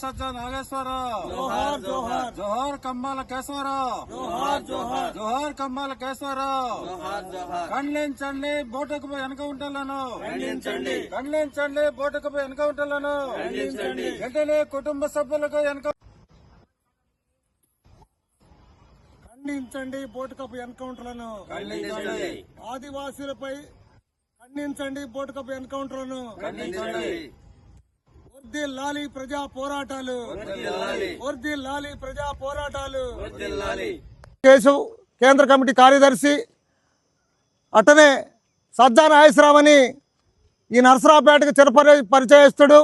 సజ్జ నాగేశ్వరరావు. జోహార్ జోహార్. జోహార్ కమ్మాల కేశవరావు. జోహార్ జోహార్. జోహార్ కమ్మాల కేశవరావు. జోహార్ జోహార్. ఖండించండి బోటుకు వెనక ఉంటాలను. ఖండించండి. ఖండించండి బోటుకు వెనక ఖండించండి. వెంటనే కుటుంబ సభ్యులకు వెనక ఖండించండి బోటుకప్పు ఎన్కౌంటర్లను ఆదివాసీలపై ఖండించండి బోటుకప్పు ఎన్కౌంటర్లను ఖండించండి. వర్ది లాలి ప్రజా పోరాటాలు. వర్ది లాలి ప్రజా పోరాటాలు. కేశవ్ కేంద్ర కమిటీ కార్యదర్శి అట్టనే సజ్జా నాగేశ్వరరావు అని ఈ నరసరావుపేటకు చిరపరి పరిచయస్తుడు.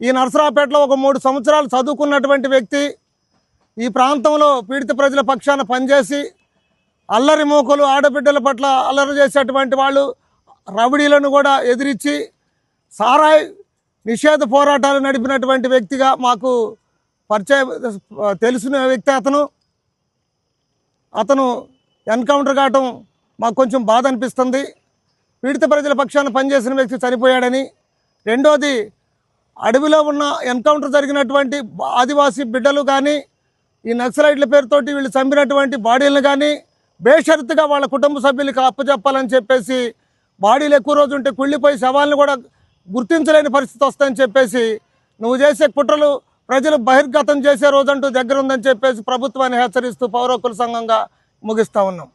ఈ నరసరావుపేటలో ఒక మూడు సంవత్సరాలు చదువుకున్నటువంటి వ్యక్తి. ఈ ప్రాంతంలో పీడిత ప్రజల పక్షాన పనిచేసి అల్లరి మూకలు ఆడబిడ్డల పట్ల అల్లరి చేసేటువంటి వాళ్ళు రౌడీలను కూడా ఎదిరించి సారాయి నిషేధ పోరాటాలు నడిపినటువంటి వ్యక్తిగా మాకు పరిచయ తెలిసిన వ్యక్తి అతను. అతను ఎన్కౌంటర్ కావటం మాకు కొంచెం బాధ అనిపిస్తుంది. పీడిత ప్రజల పక్షాన పనిచేసిన వ్యక్తి చనిపోయాడని. రెండోది అడవిలో ఉన్న ఎన్కౌంటర్ జరిగినటువంటి ఆదివాసీ బిడ్డలు కానీ ఈ నక్సలైట్ల పేరుతోటి వీళ్ళు చంపినటువంటి బాడీలను కానీ బేషరతుగా వాళ్ళ కుటుంబ సభ్యులకి అప్పచెప్పాలని చెప్పేసి బాడీలు ఎక్కువ రోజు ఉంటే కుళ్ళిపోయి శవాలను కూడా గుర్తించలేని పరిస్థితి వస్తుందని చెప్పేసి నువ్వు చేసే కుట్రలు ప్రజలు బహిర్గతం చేసే రోజంటూ దగ్గర ఉందని చెప్పేసి ప్రభుత్వాన్ని హెచ్చరిస్తూ పౌరకుల సంఘంగా ముగిస్తా ఉన్నాం.